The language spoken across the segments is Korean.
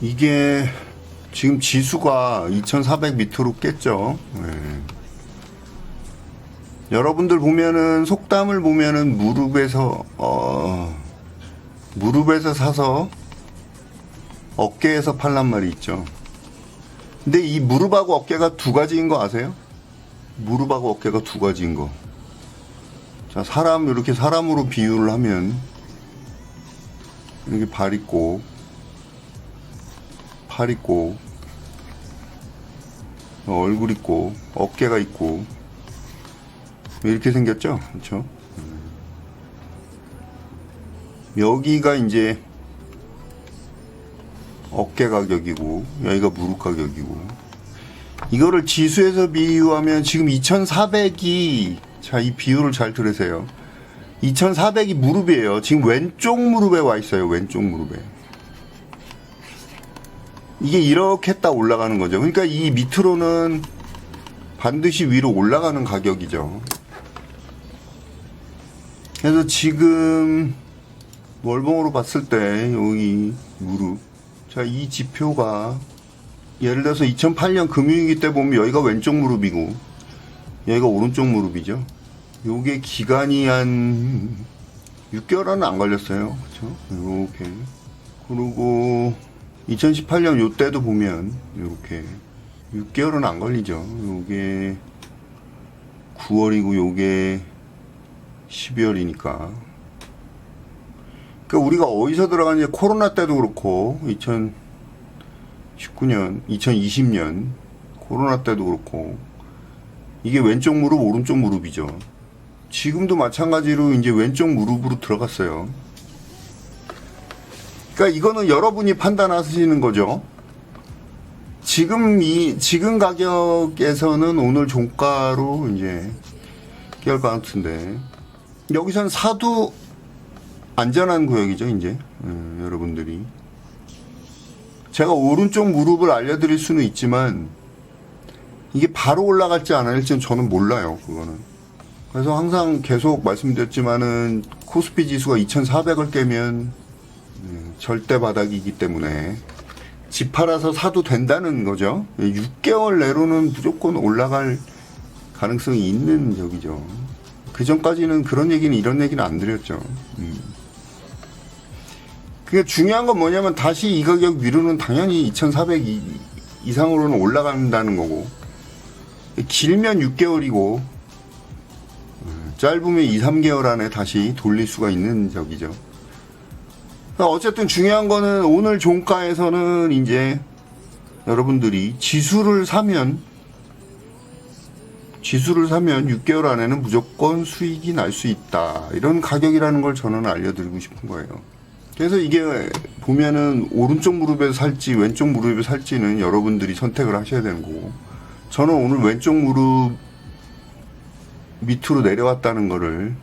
이게 지금 지수가 2400 밑으로 깼죠. 네. 여러분들 보면은 속담을 보면은 무릎에서 어 무릎에서 사서 어깨에서 팔란 말이 있죠. 근데 이 무릎하고 어깨가 두 가지인 거 아세요? 무릎하고 어깨가 두 가지인 거. 자, 사람, 이렇게 사람으로 비유를 하면, 이렇게 발 있고, 팔 있고, 어, 얼굴 있고, 어깨가 있고, 이렇게 생겼죠? 그렇죠? 여기가 이제 어깨 가격이고 여기가 무릎 가격이고. 이거를 지수에서 비유하면 지금 2400이 자 이 비율을 잘 들으세요. 2400이 무릎이에요. 지금 왼쪽 무릎에 와 있어요 왼쪽 무릎에 이게 이렇게 딱 올라가는 거죠. 그러니까 이 밑으로는 반드시 위로 올라가는 가격이죠. 그래서 지금 월봉으로 봤을 때 여기 무릎. 자 이 지표가 예를 들어서 2008년 금융위기 때 보면 여기가 왼쪽 무릎이고 여기가 오른쪽 무릎이죠. 요게 기간이 한 6개월은 안 걸렸어요. 그렇죠 요렇게. 그리고 2018년 요 때도 보면 요렇게 6개월은 안 걸리죠 요게 9월이고 요게 12월이니까 그러니까 우리가 어디서 들어가는지 코로나 때도 그렇고 2019년, 2020년 코로나 때도 그렇고 이게 왼쪽 무릎, 오른쪽 무릎이죠. 지금도 마찬가지로 이제 왼쪽 무릎으로 들어갔어요. 그러니까 이거는 여러분이 판단하시는 거죠. 지금 이 지금 가격에서는 오늘 종가로 이제 계열 카운트인데 여기서는 사두 안전한 구역이죠, 이제. 음, 여러분들이. 제가 오른쪽 무릎을 알려드릴 수는 있지만, 이게 바로 올라갈지 안 할지는 저는 몰라요, 그거는. 그래서 항상 계속 말씀드렸지만은, 코스피 지수가 2400을 깨면, 음, 절대 바닥이기 때문에, 집 팔아서 사도 된다는 거죠. 6개월 내로는 무조건 올라갈 가능성이 있는 적이죠. 그 전까지는 그런 얘기는 이런 얘기는 안 드렸죠. 음. 그게 중요한 건 뭐냐면 다시 이 가격 위로는 당연히 2,400 이- 이상으로는 올라간다는 거고 길면 6개월이고 음, 짧으면 2, 3개월 안에 다시 돌릴 수가 있는 적이죠. 어쨌든 중요한 거는 오늘 종가에서는 이제 여러분들이 지수를 사면 지수를 사면 6개월 안에는 무조건 수익이 날 수 있다. 이런 가격이라는 걸 저는 알려드리고 싶은 거예요. 그래서 이게 보면은 오른쪽 무릎에서 살지 왼쪽 무릎에 살지는 여러분들이 선택을 하셔야 되는 거고 저는 오늘 왼쪽 무릎 밑으로 내려왔다는 거를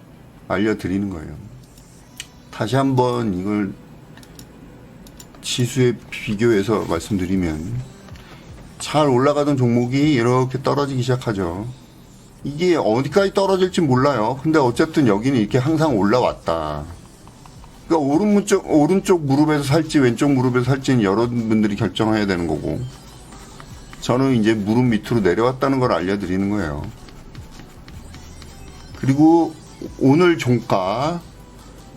알려드리는 거예요. 다시 한번 이걸 지수에 비교해서 말씀드리면 잘 올라가던 종목이 이렇게 떨어지기 시작하죠. 이게 어디까지 떨어질지 몰라요. 근데 어쨌든 여기는 이렇게 항상 올라왔다. 그러니까 오른쪽 오른쪽 무릎에서 살지 왼쪽 무릎에서 살지는 여러분들이 결정해야 되는 거고 저는 이제 무릎 밑으로 내려왔다는 걸 알려드리는 거예요. 그리고 오늘 종가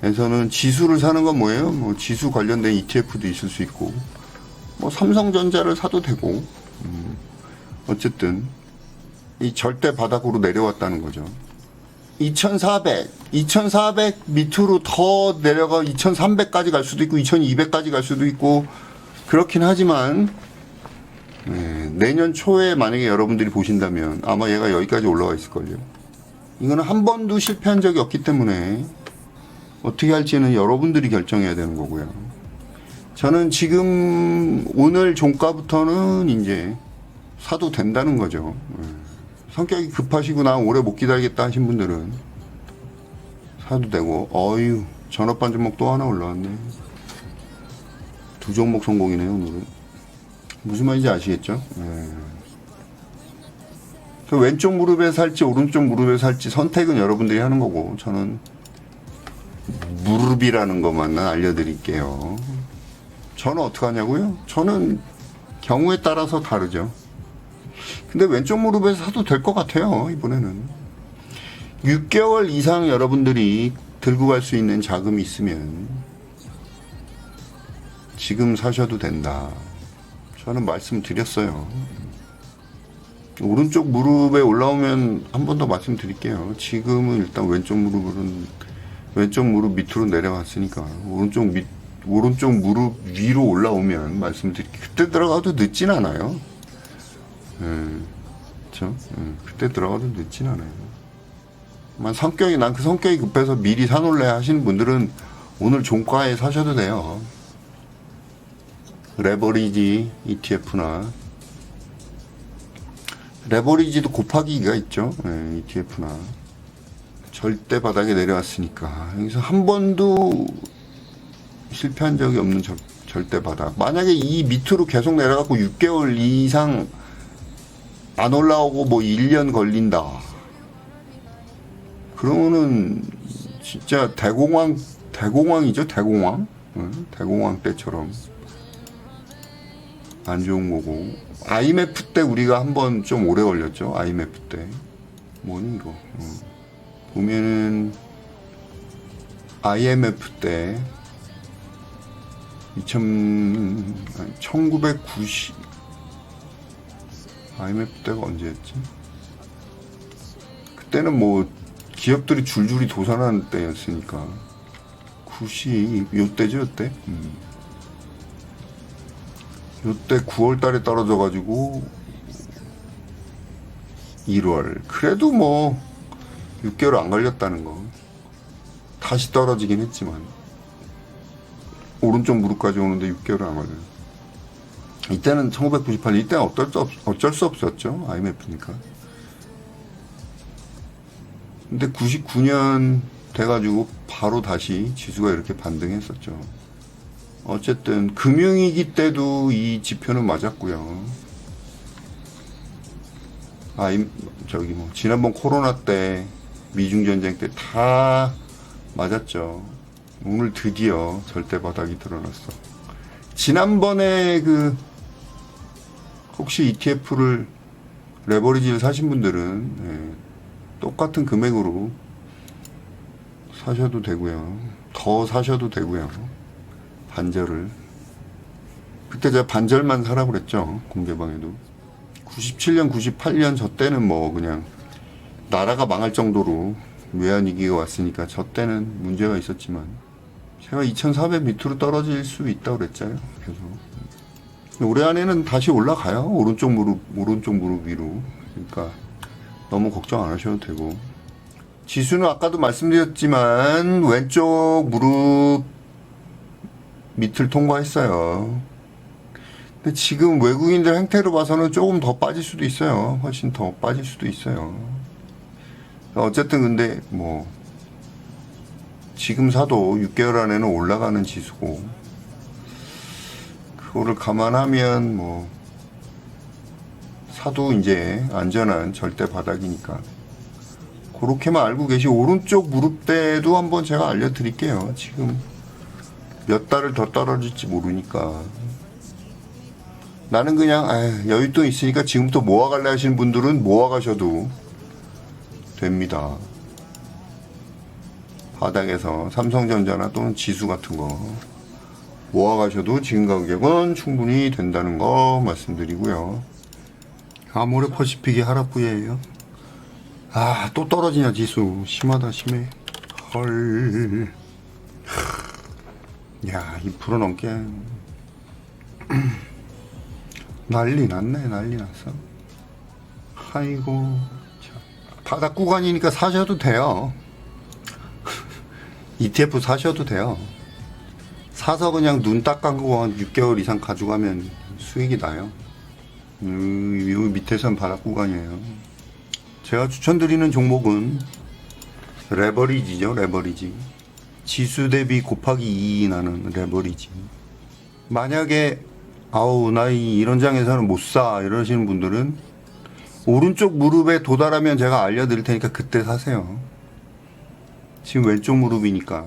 에서는 지수를 사는 건 뭐예요? 뭐 지수 관련된 ETF도 있을 수 있고 뭐 삼성전자를 사도 되고 음, 어쨌든 이 절대 바닥으로 내려왔다는 거죠. 2400, 2400 밑으로 더 내려가 2300까지 갈 수도 있고 2200까지 갈 수도 있고 그렇긴 하지만 네, 내년 초에 만약에 여러분들이 보신다면 아마 얘가 여기까지 올라와 있을걸요. 이거는 한 번도 실패한 적이 없기 때문에 어떻게 할지는 여러분들이 결정해야 되는 거고요. 저는 지금 오늘 종가부터는 이제 사도 된다는 거죠. 네. 성격이 급하시고 나 오래 못 기다리겠다 하신 분들은 사도 되고 어유 전업반 종목 또 하나 올라왔네 두 종목 성공이네요 오늘은 무슨 말인지 아시겠죠? 네. 그 왼쪽 무릎에 살지 오른쪽 무릎에 살지 선택은 여러분들이 하는 거고 저는 무릎이라는 것만 알려드릴게요 저는 어떻게 하냐고요? 저는 경우에 따라서 다르죠. 근데 왼쪽 무릎에서 사도 될 것 같아요, 이번에는. 6개월 이상 여러분들이 들고 갈 수 있는 자금이 있으면 지금 사셔도 된다. 저는 말씀드렸어요. 오른쪽 무릎에 올라오면 한 번 더 말씀드릴게요. 지금은 일단 왼쪽 무릎은 왼쪽 무릎 밑으로 내려갔으니까 오른쪽 밑 오른쪽 무릎 위로 올라오면 말씀드릴게요. 그때 들어가도 늦진 않아요. 예, 그렇죠. 예, 그때 들어가도 늦진 않아요. 만 성격이 난 그 성격이 급해서 미리 사놓을래 하시는 분들은 오늘 종가에 사셔도 돼요. 레버리지 ETF나 레버리지도 곱하기 2가 있죠. 예, ETF나 절대 바닥에 내려왔으니까 여기서 한 번도 실패한 적이 없는 절, 절대 바닥. 만약에 이 밑으로 계속 내려가고 6개월 이상 안 올라오고 뭐 1년 걸린다. 그러면은 진짜 대공황 대공황이죠 대공황 응? 대공황 때처럼 안 좋은 거고 IMF 때 우리가 한번 좀 오래 걸렸죠 IMF 때 뭐니 이거 응. 보면은 IMF 때 2000, 아니, 1990 IMF 때가 언제였지? 그때는 뭐 기업들이 줄줄이 도산하는 때였으니까 90 요때죠 요때 음. 요때 9월 달에 떨어져 가지고 1월 그래도 뭐 6개월 안 걸렸다는 거. 다시 떨어지긴 했지만. 오른쪽 무릎까지 오는데 6개월 안 걸려요. 이때는 1998년 이때는 어쩔 수, 없, 어쩔 수 없었죠. IMF니까. 근데 99년 돼가지고 바로 다시 지수가 이렇게 반등했었죠. 어쨌든 금융위기 때도 이 지표는 맞았고요. 아, 임- 저기 뭐 지난번 코로나 때 미중 전쟁 때 다 맞았죠. 오늘 드디어 절대 바닥이 드러났어. 지난번에 그 혹시 ETF를 레버리지를 사신 분들은 예, 똑같은 금액으로 사셔도 되고요. 더 사셔도 되고요. 반절을. 그때 제가 반절만 사라고 그랬죠. 공개방에도. 97년, 98년 저 때는 뭐 그냥 나라가 망할 정도로 외환위기가 왔으니까 저 때는 문제가 있었지만 제가 2,400 밑으로 떨어질 수 있다고 그랬잖아요. 계속. 올해 안에는 다시 올라가요. 오른쪽 무릎, 오른쪽 무릎 위로. 그러니까 너무 걱정 안 하셔도 되고 지수는 아까도 말씀드렸지만 왼쪽 무릎 밑을 통과했어요. 근데 지금 외국인들 행태로 봐서는 조금 더 빠질 수도 있어요. 훨씬 더 빠질 수도 있어요. 어쨌든 근데 뭐 지금 사도 6개월 안에는 올라가는 지수고 그거를 감안하면 뭐 사도 이제 안전한 절대 바닥이니까 그렇게만 알고 계시 오른쪽 무릎대도 한번 제가 알려드릴게요. 지금 몇 달을 더 떨어질지 모르니까. 나는 그냥 아휴, 여윳돈 있으니까 지금부터 모아갈래 하시는 분들은 모아가셔도 됩니다 바닥에서 삼성전자나 또는 지수 같은 거 모아가셔도 지금 가격은 충분히 된다는 거 말씀드리고요 아모레 퍼시픽이 하락부예요. 아, 또 떨어지냐, 지수. 심하다, 심해. 헐. 야, 2% 넘게. 난리 났네, 난리 났어. 아이고. 참. 바닥 구간이니까 사셔도 돼요. ETF 사셔도 돼요. 사서 그냥 눈 딱 감고 한 6개월 이상 가져가면 수익이 나요. 음, 요 밑에선 바닥 구간이에요. 제가 추천드리는 종목은 레버리지죠, 레버리지. 지수 대비 곱하기 2 나는 레버리지. 만약에 아우 나이 이런 장에서는 못 사 이러시는 분들은 오른쪽 무릎에 도달하면 제가 알려드릴 테니까 그때 사세요. 지금 왼쪽 무릎이니까